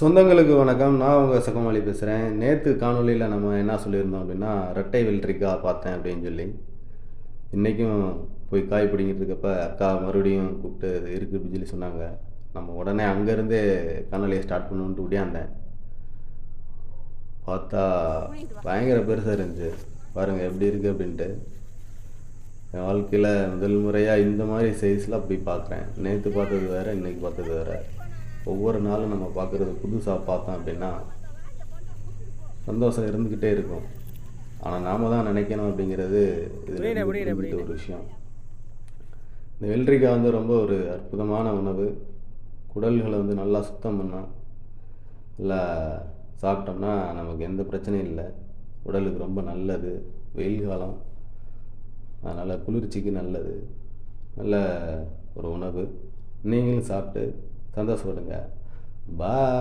சொந்தங்களுக்கு வணக்கம். நான் உங்கள் சகமாளி பேசுகிறேன் நேற்று காணொலியில் நம்ம என்ன சொல்லியிருந்தோம் அப்படின்னா ரெட்டை வெல்ட்ரிக்கா பார்த்தேன் அப்படின்னு சொல்லி. இன்றைக்கும் போய் காய் பிடிங்கிட்டு இருக்கப்ப அக்கா மறுபடியும் கூப்பிட்டு இருக்குது அப்படின்னு சொல்லி சொன்னாங்க. நம்ம உடனே அங்கேருந்தே காணொலியை ஸ்டார்ட் பண்ணுன்ட்டு விடியாந்தேன் பார்த்தா பயங்கர பெருசாக இருந்துச்சு. பாருங்கள் எப்படி இருக்குது அப்படின்ட்டு. என் வாழ்க்கையில் முதல் முறையாக இந்த மாதிரி சைஸில் அப்படி பார்க்குறேன். நேற்று பார்த்தது வேறு இன்றைக்கி பார்த்தது வேறு. ஒவ்வொரு நாளும் நம்ம பார்க்குறது புதுசாக பார்த்தோம் அப்படின்னா சந்தோஷம் இருந்துக்கிட்டே இருக்கும். ஆனால் நாம தான் நினைக்கணும் அப்படிங்கிறது புரிஞ்சுக்கிட்ட ஒரு விஷயம். இந்த வெள்ளரிக்காய் வந்து ரொம்ப ஒரு அற்புதமான உணவு. குடல்களை வந்து நல்லா சுத்தம் பண்ணா நல்லா சாப்பிட்டோம்னா நமக்கு எந்த பிரச்சனையும் இல்லை. உடலுக்கு ரொம்ப நல்லது. வெயில் காலம். அதனால் குளிர்ச்சிக்கு நல்லது. நல்ல ஒரு உணவு. நீங்களும் சாப்பிட்டு சந்தோஷப்படுங்க. பா